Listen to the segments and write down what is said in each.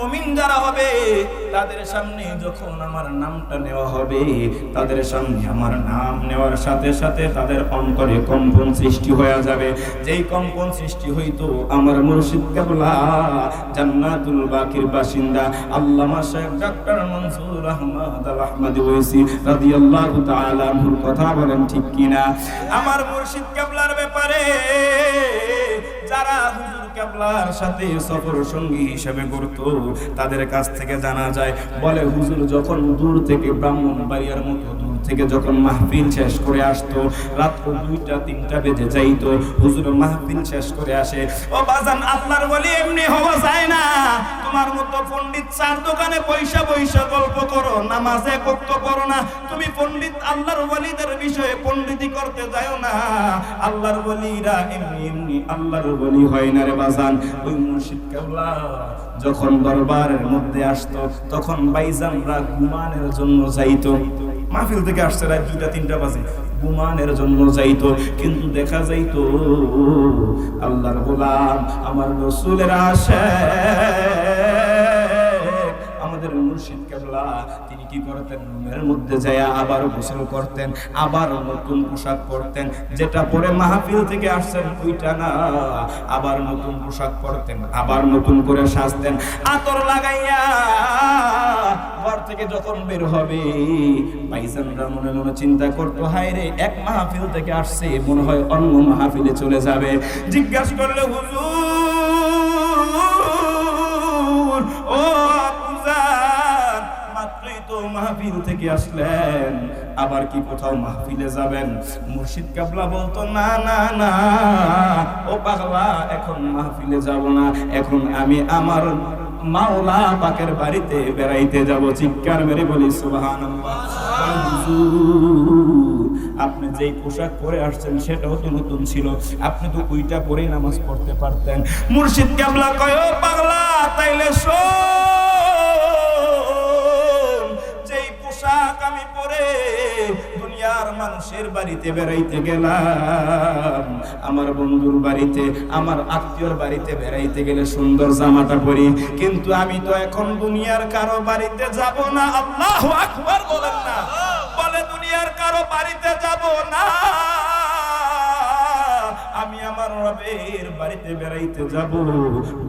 মুমিন যারা হবে, তাদের সামনে যখন আমার নামটা নেওয়া হবে, তাদের সামনে আমার নাম নেওয়ার সাথে সাথে তাদের অন্তরে কম্পন সৃষ্টি হয়ে যাবে। যেই কম্পন সৃষ্টি হইতো আমার মুর্শিদ কেবলা, জান্নাতুল বাকির বাসিন্দা আল্লামা শেখ ডক্টর মনসুর আহমদ আল আহমদ ওয়াইসি রাদিয়াল্লাহু তাআলা আনহুর কথা বলেন ঠিক কিনা? আমার মুর্শিদ কেবলার ব্যাপারে যারা হুজুর কেবলার সাথে সফর সঙ্গী হিসেবে করত তাদের কাছ থেকে জানা যায়, বলে হুজুর, যখন দূর থেকে ব্রাহ্মণ বাড়িয়ার মতো দূর থেকে যখন মাহফিল শেষ করে আসতো রাত্র দুইটা, তিনটা বেজে যাইতো। হুজুর, মাহফিল শেষ করে আসে, ও বাজান আপনার বলি এমনি না তোমার মতো পণ্ডিত চার দোকানে পয়সা পয়সা গল্প করো, নামাজে কক্ত করো না। তুমি পণ্ডিত আল্লাহর ওয়ালিদের বিষয়ে পণ্ডিতি করতে যাও না। আল্লাহর ওয়ালিরা এমনি এমনি আল্লাহর ওয়ালি হয় না রে বাজান। ওই মুর্শিদ কেবলা যখন দরবারের মধ্যে আসতো, তখন বাইজানরা ঘুমানের জন্য যাইতো। মাহফিল থেকে আসছে রাত দুইটা, তিনটা বাজে। গুমানের জন্য যাইতো, কিন্তু দেখা যাইতো, আল্লাহর গোলাম আমার রসুলের আসে আমাদের মুর্শিদ কেবলা, তিনি কি করতেন? রুমের মধ্যে যায় আবার গোসল করতেন আবার নতুন পোশাক পরতেন। যেটা পরে মাহফিল থেকে আসছেন ওইটা না। আবার নতুন পোশাক পরতেন, আবার নতুন করে সাজতেন। আতর লাগাইয়া ঘর থেকে যখন বের হবে, ভাইজানরা মনে মনে চিন্তা করতো, হায় রে, এক মাহফিল থেকে আসছে, মনে হয় অন্য মাহফিলে চলে যাবে। জিজ্ঞাসা করলে, হুজুর, ও তো মাহফিল থেকে আসলেন? আবার কি কোথাও মাহফিলে যাবেন? মুর্শিদ কাবলা বলতো, না না না, ও পাগলা, এখন মাহফিলে যাব না। এখন আমি আমার মাওলা পাকের বাড়িতে বেড়াইতে যাব। চিৎকার মেরে বলি, সুবহানাল্লাহ। আপনি যেই পোশাক পরে আসছেন, সেটাও তো নতুন ছিল। আপনি তো ওইটা পরেই নামাজ পড়তে পারতেন। মুর্শিদ কাবলা কয় পাগলা, তাইলে শোন। দুনিয়ার মানুষের বাড়িতে বেড়াইতে গেলাম। আমার বন্ধুর বাড়িতে, আমার আত্মীয়র বাড়িতে বেড়াইতে গেলে সুন্দর জামাটা পরি। কিন্তু আমি তো এখন দুনিয়ার কারও বাড়িতে যাব না। আল্লাহ আকবার বলেন না। বলে, দুনিয়ার কারও বাড়িতে যাব না। আমি আমার রবের বাড়িতে বেড়াইতে যাব।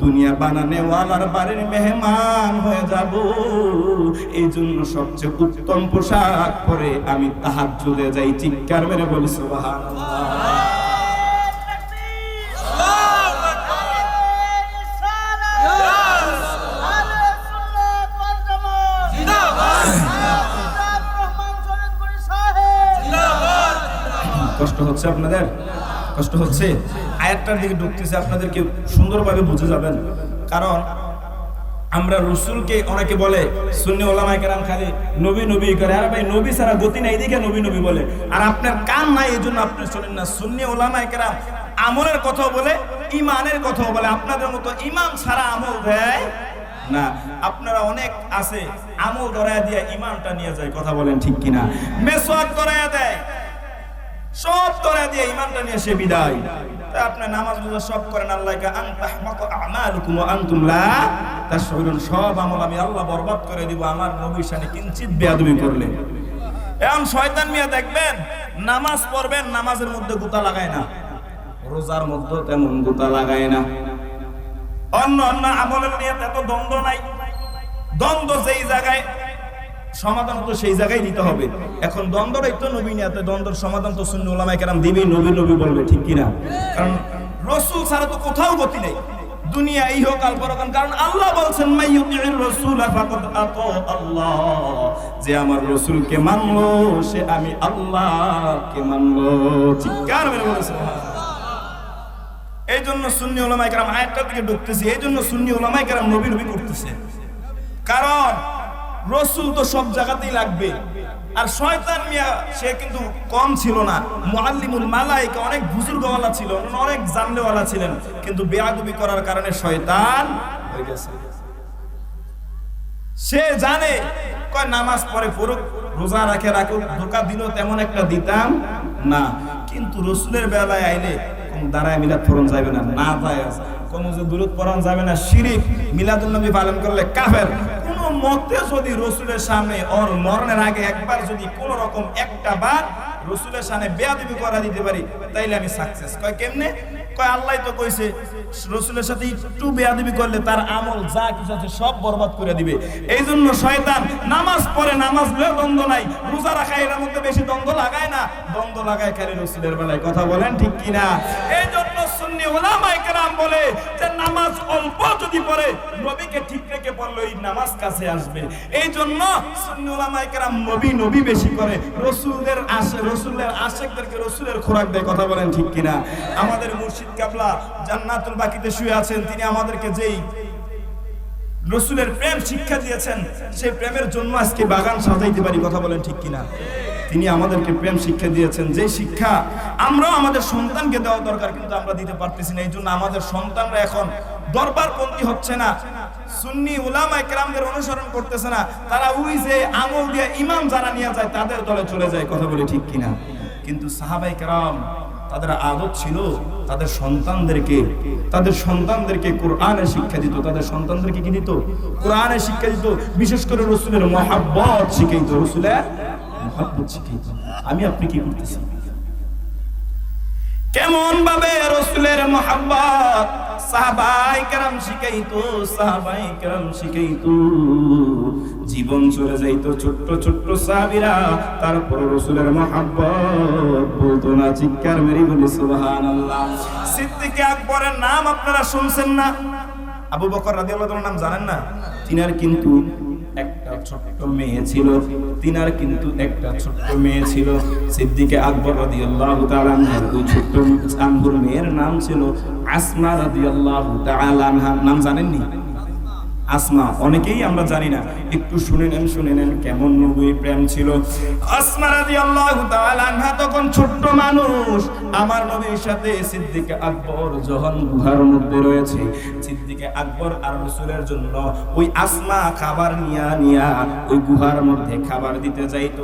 দুনিয়া বানানে ওয়ালার বাড়ির মেহমান হয়ে যাব। এই জন্য সবচেয়ে উত্তম পোশাক পরে আমি তাহার জুড়ে যাই। চিৎকার মেরে বলি সুবহানাল্লাহ। কষ্ট হচ্ছে আপনাদের? কষ্ট হচ্ছে, আয়াতটার দিকে ঢুকতেছে, আপনাদেরকে সুন্দরভাবে বুঝে যাবেন। কারণ আমরা রসুলকে অনেকে বলে, সুন্নি ওলামায়ে কেরাম খালি নবী নবী করে। আর ভাই, নবী ছাড়া গতি নাই দেখে নবী নবী বলে। আর আপনার কান নাই এই জন্য আপনি শোনেন না। সুন্নি ওলামায়ে কেরাম আমলের কথা বলে ইমানের কথা বলে। আপনাদের মতো ইমান সারা আমল দেয় না। আপনারা অনেক আছে, আমল ধরায় দিয়ে ইমানটা নিয়ে যায়, কথা বলেন ঠিক কিনা। মেসওয়াক ধরায় দেয়। সব করে দিয়ে ইমানটা নিয়ে সে বিদায়। তাই আপনি নামাজ রোজা সব করেন আল্লাহকে আনতাহমাকু আমালুকুম ওয়া আনতুম লা তাশউরুন সব আমল আমি আল্লাহ বরবাদ করে দিব, আমার নবীর শানে কিঞ্চিত বেয়াদবি করলে। এখন শয়তান মিয়া দেখবেন, নামাজ পড়বেন, নামাজের মধ্যে গুতা লাগায় না। রোজার মধ্যে তেমন গুতা লাগায় না। অন্য অন্য আমলের নিয়ে এত দ্বন্দ্ব নাই। দ্বন্দ্ব যেই জায়গায় সমাধান তো সেই জায়গায় দিতে হবে। এখন দ্বন্দ্বটাই তো নবী নিয়ে দ্বন্দ্বের সমাধান তো শূন্য ওলামাই কেরাম দিবেই, নবী নবী বলবে, ঠিক কিনা? কারণ রসুল ছাড়া তো কোথাও গতি নেই। দুনিয়া এই হোক, আল পরকাল কারণ আল্লাহ বলছেন আল্লাহ। যে আমার রাসূলকে মানলো, সে আমি আল্লাহকে মানলো। চিৎকার মেরে বলেছে এই জন্য সুন্নি ওলামাই কেরাম আয়াতটার দিকে ঢুকতেছে এই জন্য সুন্নি ওলামাই কেরাম নবী নবী করতেছে। কারণ রসুল তো সব জায়গাতেই লাগবে। আর শয়তান মিয়া, সে কিন্তু কম ছিল না। মুআল্লিমুল মালাইকা অনেক বুজুর্গওয়ালা ছিল, অনেক জানলেওয়ালা ছিলেন। কিন্তু বেয়াদবি করার কারণে শয়তান হয়ে গেছে। সে জানে, কয় নামাজ পড়ে পড়ুক, রোজা রাখে রাখুক, ধোকা দিল তেমন একটা দিতাম না। কিন্তু রসুলের বেলায় আইলে দাঁড়ায় মিলাদ ফরন যাবে না না যায়। কোন যে দূরত পড়ান যাবে না, শিরিক মিলাদুল নবী পালন করলে কাফের। মতে যদি রসুলের সামনে ওর মরণের আগে একবার যদি কোন রকম একটা বার রসুলের সামনে বেয়াদবি করা দিতে পারি, তাইলে আমি সাকসেস কয় কেমনে? আল্লাহ তো কইছে, রসুলের সাথে একটু করলে তার আমল যা কিছু আছে সব বরবাদ করে দিবে। এই জন্য শয়তান নামাজ পড়ে, নামাজ লয়ে দ্বন্দ্ব নাই, রোজা এর মধ্যে বেশি দ্বন্দ্ব লাগায় না, দ্বন্দ্ব লাগায় খালি রসুলের বেলায়। কথা বলেন ঠিক কিনা? এই জন্য সুন্নি কেরাম বলে যে নামাজ অল্প যদি পড়ে, নবীকে ঠিক রেখে পড়লে এই নামাজ কাছে আসবে। এই জন্য সুন্নি কেরাম নবী নবী বেশি করে রসুলের আশে রসুলের আশেকদেরকে রসুলের খোরাক দেয়। কথা বলেন ঠিক কিনা? আমাদের মুর্শিদ কাবলা জান্নাতুল বাকিতে শুয়ে আছেন, তিনি আমাদেরকে যেই রসুলের প্রেম শিক্ষা দিয়েছেন, সেই প্রেমের জন্য আজকে বাগান সাজাইতে পারি, কথা বলেন ঠিক কিনা? তিনি আমাদেরকে প্রেম শিক্ষা দিয়েছেন যে শিক্ষা আমরাও আমাদের সন্তানকে দেওয়া দরকার, কিন্তু আমরা দিতে পারতেছি না, এই জন্য আমাদের সন্তানরা এখন দরবারপন্থী হচ্ছে না, সুন্নি উলামা একরামদের অনুসরণ করতেছে না, তারা ওই যে আমল দিয়ে ইমাম যারা নিয়ে যায়, তাদের দলে চলে যায়, কথা বলে ঠিক কিনা? কিন্তু সাহাবাই কেরাম তাদের আদত ছিল তাদের সন্তানদেরকে তাদের সন্তানদেরকে কোরআনে শিক্ষা দিত, তাদের সন্তানদেরকে কি দিত? কোরআনে শিক্ষা দিত, বিশেষ করে রসুলের মহাব্বত শিখাইত, রসুলের মহাব্বত শিখাইত। আমি আপনি কি করতেছি কেমন ভাবে রসুলের মহাব্বত? সাহাবাই কেরাম শিখাইতো, সাহাবাই কেরাম শিখাইতো। জীবন চলে যাইতো ছোট্ট ছোট্ট সাহাবিরা তারপর রসুলের মহাব্বত বলতো না, চিৎকার মেরি বলি, সুবহানাল্লাহ। সিদ্দিকে আকবরের নাম আপনারা শুনছেন না? আবু বকর রাদিয়াল্লাহু তাআলার নাম জানেন না? তিনার কিন্তু ছোট্ট মেয়ে ছিল, তিনার কিন্তু একটা ছোট্ট মেয়ে ছিল, সিদ্দিকে আকবর রাদিয়াল্লাহু আল্লাহ তালানহার ওই ছোট্ট আঙ্গুর মেয়ের নাম ছিল আসমা রাদিয়াল্লাহু আল্লাহ তালানহার নাম জানেননি? আসমা, অনেকেই আমরা জানি না। একটু শুনে নেন শুনে নেন কেমন নবী প্রেম ছিল। আসমা রাদিয়াল্লাহু তাআলা আনহা তখন ছোট্ট মানুষ। আমার নবীর সাথে সিদ্দিকে আকবর যখন গুহার মধ্যে রয়েছে। সিদ্দিকে আকবর আর রাসূলের জন্য ওই আসমা খাবার নিয়া নিয়া ওই গুহার মধ্যে খাবার দিতে যাইতো।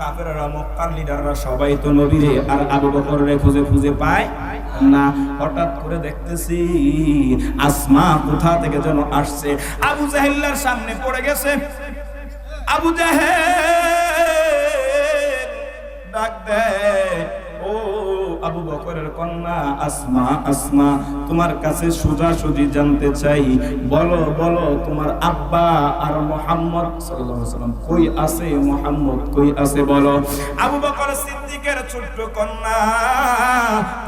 কাফেররা, মক্কার লিডাররা সবাই তো নবীরে আর আবু বকররে খুঁজে খুঁজে পায় না। হঠাৎ করে দেখতেছি আসমা কোথা থেকে যেন আসছে? আবু জাহিল্লার সামনে পড়ে গেছে। আবু দেয়, ও আবু বকরের কন্যা, আসমা আসমা, তোমার কাছে সোজা সুজি জানতে চাই। বলো বলো, তোমার আব্বা আর মোহাম্মদ সাল্লাম কই আছে? মোহাম্মদ কই আছে বলো। আবু বকর সিদ্দিকের ছোট্ট কন্যা,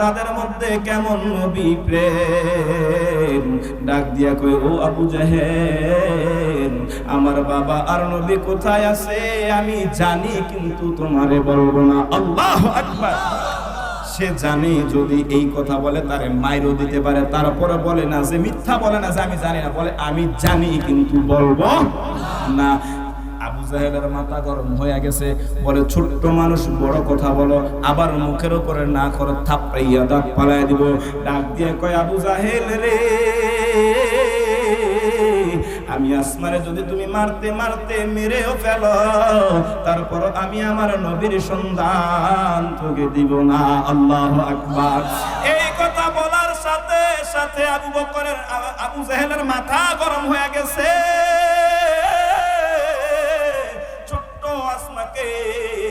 তাদের মধ্যে কেমন নবী প্রেম? ডাক দিয়া কই ও আবু জাহেল, আমার বাবা আর নবী কোথায় আছে? আমি জানি, কিন্তু তোমারে বলব না। আল্লাহু আকবার। সে জানে, যদি এই কথা বলে, তারে মাইরও দিতে পারে। তারপরে বলে না যে মিথ্যা বলে না যে আমি জানি না। বলে, আমি জানি, কিন্তু বলব না। জাহেলের মাথা গরম হয়ে গেছে। বলে, ছোট্ট মানুষ, বড় কথা বলো। আবার মুখের উপরে না করে থাপ্পাইয়া দাঁত পালাই দিব। ডাক দিয়ে কয়, আবু জাহেল রে, আমি আসমারে যদি তুমি মারতে মারতে মেরেও ফেল, তারপর আমি আমার নবীর সন্ধান তোকে দিব না। আল্লাহ আকবার। এই কথা বলার সাথে সাথে আবু বকরের আবু জাহেলের মাথা গরম হয়ে গেছে। থাকে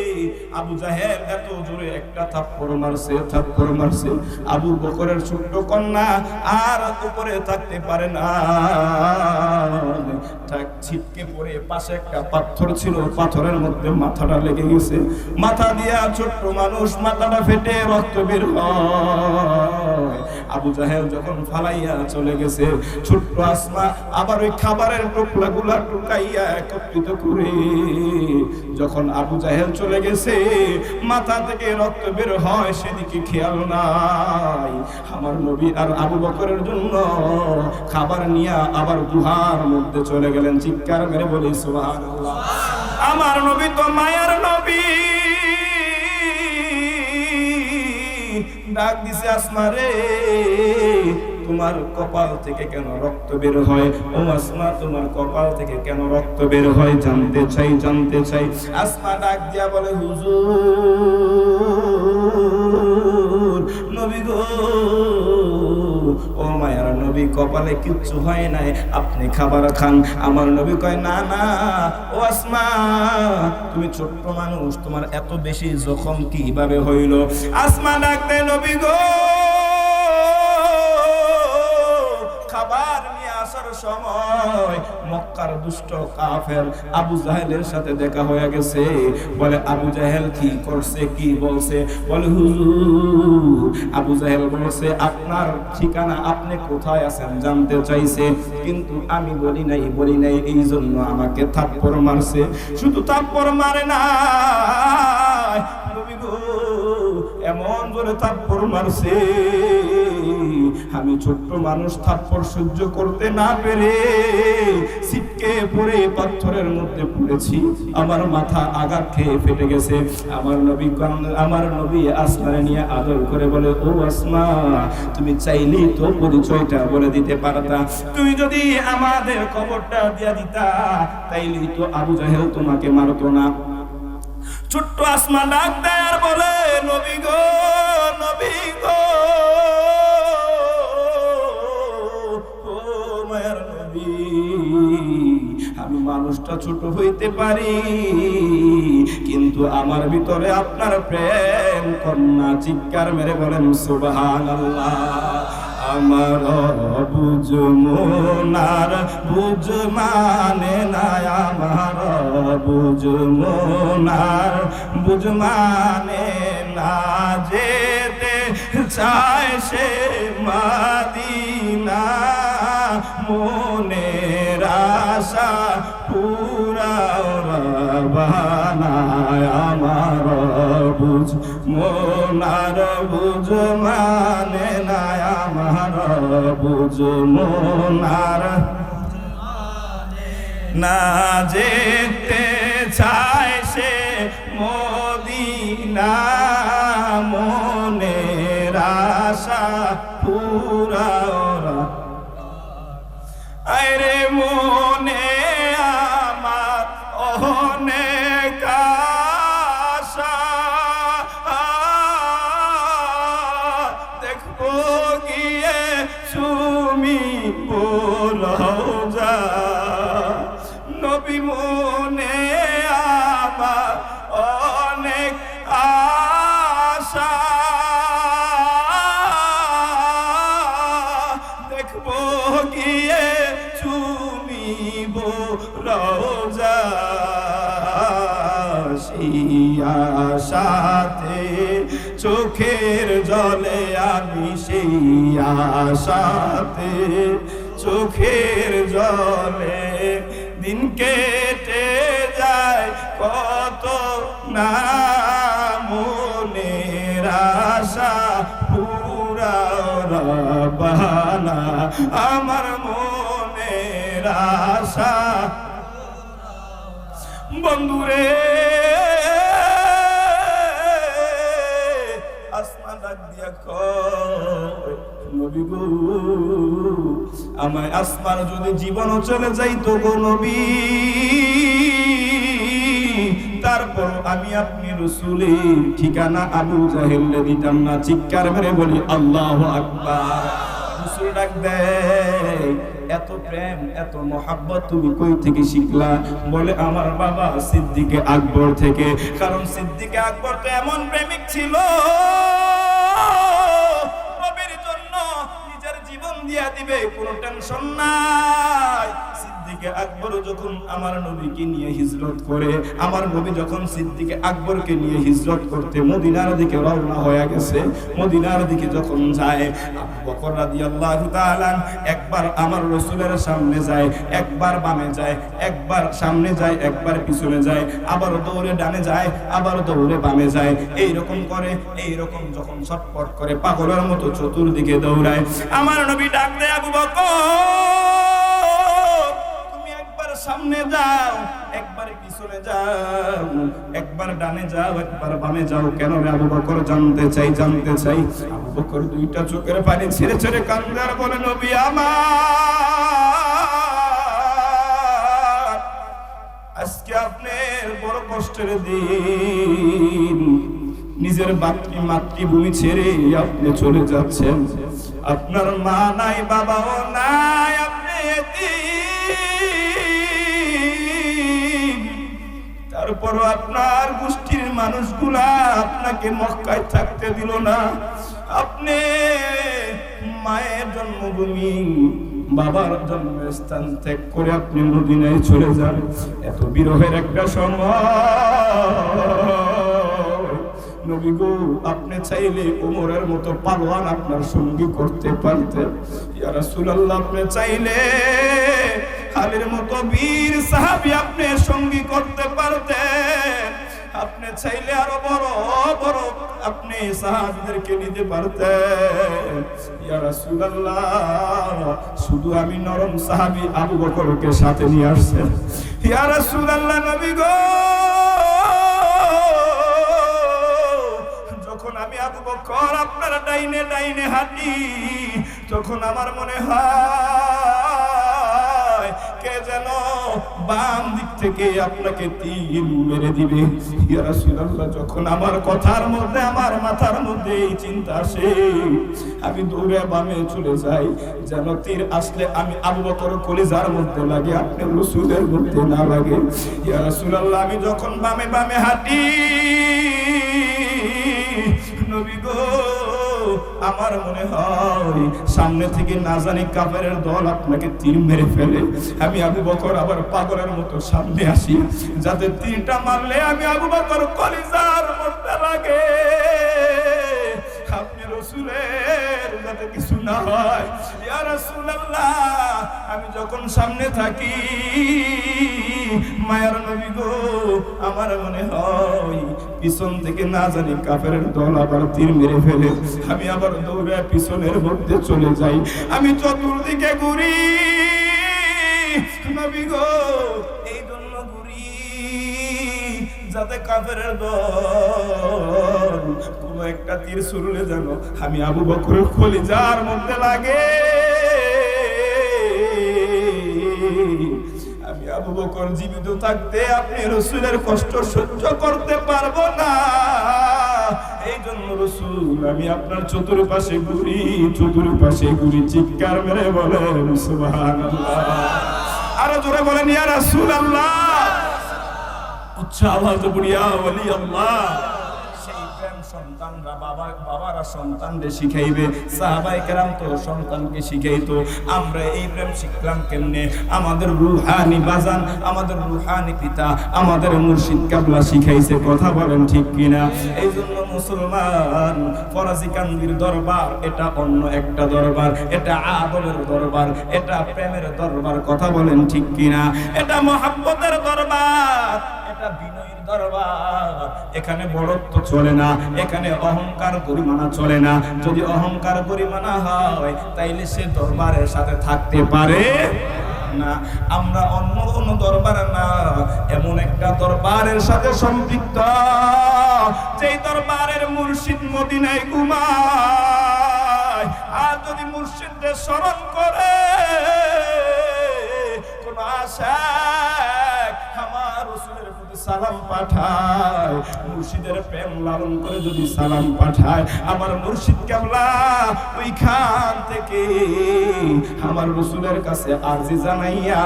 আবু জাহেল এত জোরে একটা থাপ্পড় মারছে থাপ্পড় মারছে। আবু বকরের ছোট্ট কন্যা আর উপরে থাকতে পারে না। ছিটকে পড়ে পাশে একটা পাথর ছিল, পাথরের মধ্যে মাথাটা লেগে গেছে। মাথা দিয়া ছোট্ট মানুষ মাথাটা ফেটে রক্ত বের হয়। আবু যখন ফালাইয়া চলে গেছে, ছোট্ট আসমা আবার ওই খাবারের টুকলা গুলা টুকাইয়া একত্রিত করে, যখন আবু জাহেল চলে গেছে মাথা থেকে রক্ত বের হয়, সেদিকে খেয়াল নাই। আমার নবী আর আবু বকরের জন্য খাবার নিয়ে আবার গুহার মধ্যে চলে গেলেন, চিৎকার মেরে বলি, সুবহানাল্লাহ। আমার নবী তো মায়ার নবী। ডাক দিছে, আসমা রে তোমার কপাল থেকে কেন রক্ত বের হয়? ও আসমা, তোমার কপাল থেকে কেন রক্ত বের হয়? জানতে চাই জানতে চাই। আসমা ডাক দিয়া বলে, হুজুর, নবী গো, ও মায়ার নবী, কপালে কিচ্ছু হয় নাই। আপনি খাবার খান। আমার নবী কয়, না না, ও আসমা, তুমি ছোট্ট মানুষ, তোমার এত বেশি জখম কীভাবে হইল? আসমা ডাকতে নবী গো সময় মক্কার দুষ্ট সাথে দেখা হয়ে গেছে। বলে কি করছে, কি বলছে? বলে আপনার ঠিকানা আপনি কোথায় আছেন জানতে চাইছে, কিন্তু আমি বলি নাই বলি নাই এই জন্য আমাকে থাপ্পড় মারছে। শুধু থাপ্পড় মারে না এমন জোরে থাপ্পড় মারছে আমি ছোট্ট মানুষ থাপ্পড় সহ্য করতে না পেরে সিটকে পড়ে পাথরের মধ্যে পড়েছি। আমার মাথা আঘাত খেয়ে ফেটে গেছে। আমার নবী আমার নবী আসমানে নিয়ে আদর করে বলে, ও আসমা, তুমি চাইলেই তো পরিচয়টা বলে দিতে পারতা। তুমি যদি আমাদের খবরটা দিয়া দিতা, তাইলেই তো আবু জাহেল তোমাকে মারতো না। ছোট্ট আসমা ডাক দেয় আর বলে, নবী গো নবী গো মানুষটা ছোট হইতে পারি, কিন্তু আমার ভিতরে আপনার প্রেম কন্যা চিৎকার মেরে বলেন সুবহান আমার বুঝ মোনার বুঝ মানে না আমার বুঝ মোনার বুঝ মানে না যেতে চায় সে মাদিনা মনে আশা পুরা বানায় আমার বুঝ, মোনার বুঝ মানে না আমার বুঝ, মোনার না যেতে চায় সে মদিনা মনের আশা পুরা আরে সেই আশাতে চোখের জলে দিন কেটে যায় কত না মনের আশা। পুরা বানা আমার মনের আশা। বন্ধুরে গো, আমায় আসমার যদি জীবনও চলে যাইতো গো নবী তারপর আমি আপনি রসুলের ঠিকানা আবু জাহেলে দিতাম না চিৎকার মেরে বলি আল্লাহ আকবার। রসুল ডাক দেয় এত প্রেম এত মহাব্বত তুমি কই থেকে শিখলা? বলে আমার বাবা সিদ্দিকে আকবর থেকে। কারণ সিদ্দিকে আকবর তো এমন প্রেমিক ছিল। দিয়া দিবে কোনো টেনশন নাই। সিদ্দিকে আকবর যখন আমার নবীকে নিয়ে হিজরত করে, আমার নবী যখন সিদ্দিকে আকবরকে নিয়ে হিজরত করতে মদিনার দিকে রওনা হয়ে গেছে, মদিনার দিকে যখন যায় বকর রাদিয়াল্লাহু তাআলা একবার আমার সামনে যায়, একবার বামে যায়, একবার সামনে যায়, একবার পিছনে যায়, আবার দৌড়ে ডানে যায়, আবার দৌড়ে বামে যায় এই রকম করে এই রকম যখন ছটপট করে পাগলের মতো চতুর্দিকে দৌড়ায়, আমার নবী ডাক দেয়, আবু বকর! সামনে যাও, একবার পিছনে যাও, একবার ডানে যাও, একবার বামে যাও। কেন রে আবু বকর? জানতে চাই জানতে চাই। আবু বকর দুইটা চোখের পানি ছেড়ে ছেড়ে কান্দে আর বলে, নবী আমার, আজকে আপনার বড় কষ্টের দিন। নিজের মাতৃ মাতৃভূমি ছেড়ে আপনি চলে যাচ্ছেন। আপনার মা নাই, বাবাও নাই, আপনি তারপরও আপনার গোষ্ঠীর মানুষগুলা আপনাকে মক্কায় থাকতে দিল না। আপনি মায়ের জন্মভূমি, বাবার জন্মস্থান ত্যাগ করে আপনি মদিনায় চলে যান। এত বিরহের একটা সময়। গো, আপনি চাইলে ওমরের মতো পালোয়ান আপনার সঙ্গী করতে পারতেন। ইয়া রাসূলুল্লাহ, আপনি চাইলে খালির মতো বীর সাহাবী আপনি সঙ্গী করতে পারতেন। আপনি চাইলে আরও বড় বড় আপনি সাহাবীদেরকে নিতে পারতেন। ইয়া রাসূলুল্লাহ, শুধু আমি নরম সাহাবী আবু বকরকে সাথে নিয়ে আসছেন। ইয়া রাসূলুল্লাহ, নবী গো! যখন আমি আবু বকর আপনার ডাইনে ডাইনে হাঁটি তখন আমার মনে হয় বাম দিক থেকে আপনাকে মেরে দিবে। যখন আমার কথার মধ্যে, আমার মাথার মধ্যে এই চিন্তা আসে, আমি দৌড়ে বামে চলে যাই। যেন তীর আসলে আমি আবু বকর কলিজার মধ্যে লাগে, আপনি রসুলের মধ্যে না লাগে। ইয়া আমি যখন বামে বামে হাঁটি, নবী গো আমার মনে হয় সামনে থেকে না জানি কাপের দল আপনাকে তীর মেরে ফেলে। আমি আবু বকর আবার পাগলের মতো সামনে আসি, যাতে তীরটা মারলে আমি আবু বকর কলিজার মধ্যে লাগে। রসুলের যাতে কিছু না হয়। ইয়া রাসূলুল্লাহ, আমি যখন সামনে থাকি, মায়ার নবী গো, আমার মনে হয় পিছন থেকে না জানি কাফের দল আবার তীর মেরে ফেলে। আমি আবার দৌড়ে পিছনের মধ্যে চলে যাই। আমি চতুর্দিকে ঘুরি। নবী গো কোনো একটা তীর শুরুলে যেন আমি আবু বকরের কলিজার মধ্যে লাগে। আমি আবু বকর জীবিত থাকতে আপনি রসুলের কষ্ট সহ্য করতে পারব না। এই জন্য রসুল, আমি আপনার চতুর্পাশে ঘুরি চতুর্পাশে ঘুরি, চিৎকার মেরে বলেন, সুবহানাল্লাহ। আরও জোরে বলেন, ইয়া রাসূল இன்ஷா அல்லாஹ் வலி அல்லாஹ் সন্তানরা, বাবা, বাবারা সন্তানদের শিখাইবে, সাহাবাই কেরাম তো সন্তানকে শিখাইতো। আমরা এই প্রেম শিখলাম কেমনে? আমাদের রুহানি বাজান, আমাদের রুহানি পিতা, আমাদের মুর্শিদ কাবলা শিখাইছে, কথা বলেন ঠিক কিনা? এই জন্য মুসলমান ফরাজি কান্দির দরবার, এটা অন্য একটা দরবার, এটা আদলের দরবার, এটা প্রেমের দরবার, কথা বলেন ঠিক কিনা? এটা মহাব্বতের দরবার, এটা দরবার। এখানে বড়ত্ব চলে না, এখানে অহংকার পরিমাণা চলে না। যদি অহংকার পরিমাণা হয়, তাইলে সে দরবারের সাথে থাকতে পারে না। আমরা অন্য কোনো দরবার না, এমন একটা দরবারের সাথে সম্পৃক্ত। যেই দরবারের মুর্শিদ মদিনায় ঘুমায়, আর যদি মুর্শিদদের স্মরণ করে, কোন আশা সালাম পাঠায়, মুর্শিদের প্রেম লালন করে যদি সালাম পাঠায়, আমার মুর্শিদ ওইখান থেকে আমার রসুলের কাছে আরজি জানাইয়া,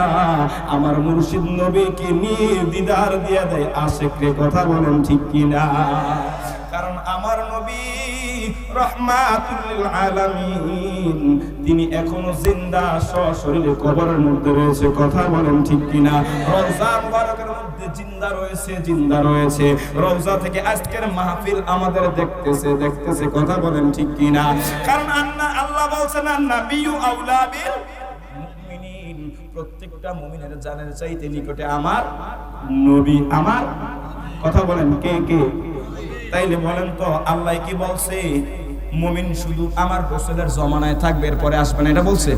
আমার মুর্শিদ নবীকে নিয়ে দিদার দিয়া দেয়, আশেক কথা বলেন ঠিক কিনা? তিনি এখনও জিন্দা, সশরীরে কবরের মধ্যে রয়েছে। কথা বলেন ঠিক কিনা? মধ্যে জিন্দা রয়েছে জিন্দা রয়েছে। থেকে আজকের মাহফিল আমাদের দেখতেছে দেখতেছে। কথা বলেন ঠিক কারণ আন্না, আল্লাহ বলছেন মুমিনিন। প্রত্যেকটা মুমিনের জানের চাইতে নিকটে আমার নবী। আমার? কথা বলেন, কে কে? তাইলে বলেন তো, আল্লাহ কি বলছে? মুমিন শুধু আমার রসুলের জমানায় থাকবে, এরপরে আসবে না, এটা বলছে।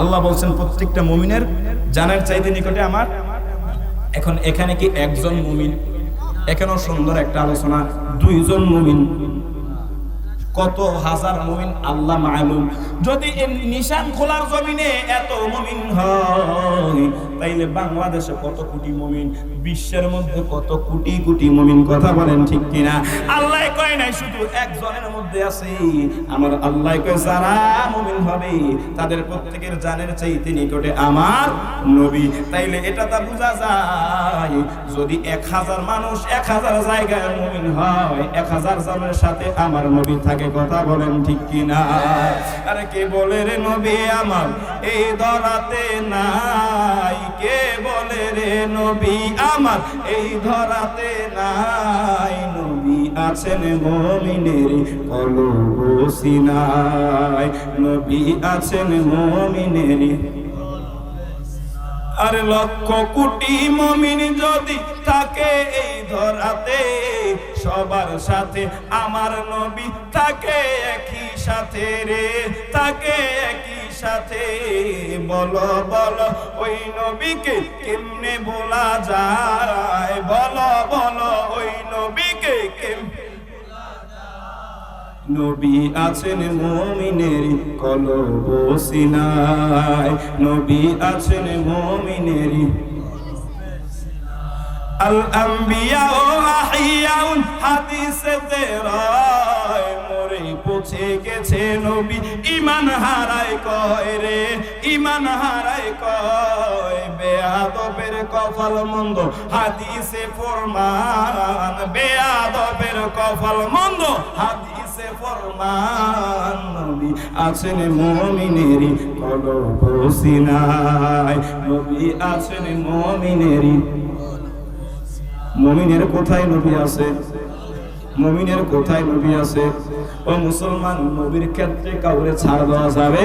আল্লাহ বলছেন, প্রত্যেকটা মুমিনের জানার চাইতে নিকটে আমার। এখন এখানে কি একজন মুমিন? এখানেও সুন্দর একটা আলোচনা, দুইজন মুমিন। কত হাজার মুমিন, আল্লাহ মালুম। যদি নিশান খোলার জমিনে এত মুমিন হয় তাইলে বাংলাদেশে কত কোটি মমিন, বিশ্বের মধ্যে কত কোটি কোটি মমিন কথা বলেন ঠিক কিনা? আল্লাহ কয় নাই, শুধু একজনের মধ্যে আছে। আমার আল্লাহ কয়, যারা মমিন হবে, তাদের প্রত্যেকের জানের চাইতে নিকটে আমার নবী। তাইলে এটা তা বোঝা যায়, যদি এক হাজার মানুষ এক হাজার জায়গায় মমিন হয়, এক হাজার জনের সাথে আমার নবী থাকে কথা বলেন ঠিক কিনা? আরে কে বলে রে নবী আমার, এই ধরাতে নাই। কে বলে রে নবী আমার? এই ধরাতে নাই নবী আছেন মমিনের কলব নবী আছেন মমিনের আর লক্ষ কোটি মমিন যদি থাকে এই ধরাতে, সবার সাথে আমার নবী থাকে একই সাথে রে, থাকে একই সাথে। বলো বলো, ওই নবীকে কেমনে বলা যায়? বলো। নবী আছেন মমিনের কলব সিনায়। নবী আছেন মমিনের আল আম্বিয়া ও আহিয়াউন হাদিসেতে রায় মরে পৌঁছে গেছে নবী। ইমান হারায় কয় রে ইমান হারায় কয়। বেয়াদবের কপাল মন্দ, হাদিসে ফরমান। বেয়াদবের কপাল মন্দ, হাদিসে ফরমান আছেন কোথায় নবী আছে? মমিনের কোথায় নবী আছে? ও মুসলমান, নবীর ক্ষেত্রে কাউরে ছাড় দেওয়া যাবে?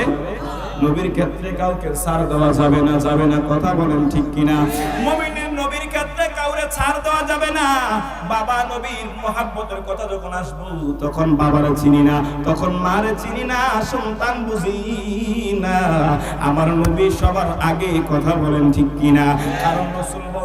নবীর ক্ষেত্রে কাউকে ছাড় দেওয়া যাবে না যাবে না, কথা বলেন ঠিক কিনা? কাউরে ছাড় দেওয়া যাবে না। বাবা নবীর মহাব্বতের কথা যখন আসব, তখন বাবারে চিনি না, তখন মারে চিনি না, সন্তান বুঝি না। আমার নবী সবার আগে কথা বলেন ঠিক কিনা? কারণ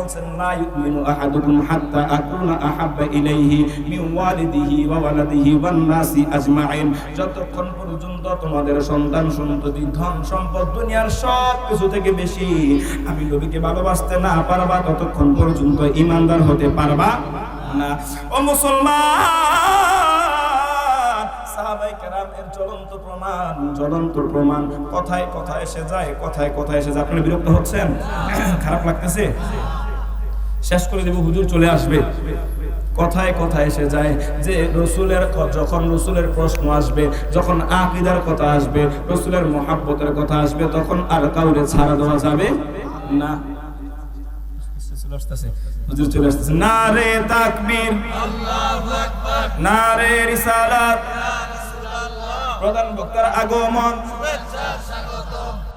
বলছেন লা ইউমিনু আহাদুকুম হাত্তা আকুনা আহাব্বা ইলাইহি মিন ওয়ালিদিহি ওয়া ওয়ালাদিহি ওয়ান নাসি আজমাইন যতক্ষণ পর্যন্ত তোমাদের সন্তান, সন্ততি, ধন, সম্পদ, দুনিয়ার সব কিছু থেকে বেশি আমি নবীকে ভালোবাসতে না পারবা, ততক্ষণ পর্যন্ত ইমানদার হতে পারবা না। ও মুসলমান প্রমাণ কথায় কথা এসে যায়, কথায় কথায় এসে যায়। আপনি বিরক্ত হচ্ছেন? খারাপ লাগতেছে? শেষ করে দেব, হুজুর চলে আসবে। কথায় কথায় এসে যায় যে রসুলের যখন রসুলের প্রশ্ন আসবে, যখন আকিদার কথা আসবে, রসুলের মহাব্বতের কথা আসবে, তখন আর কাউরে ছাড়া দেওয়া যাবে না। রে আগমন।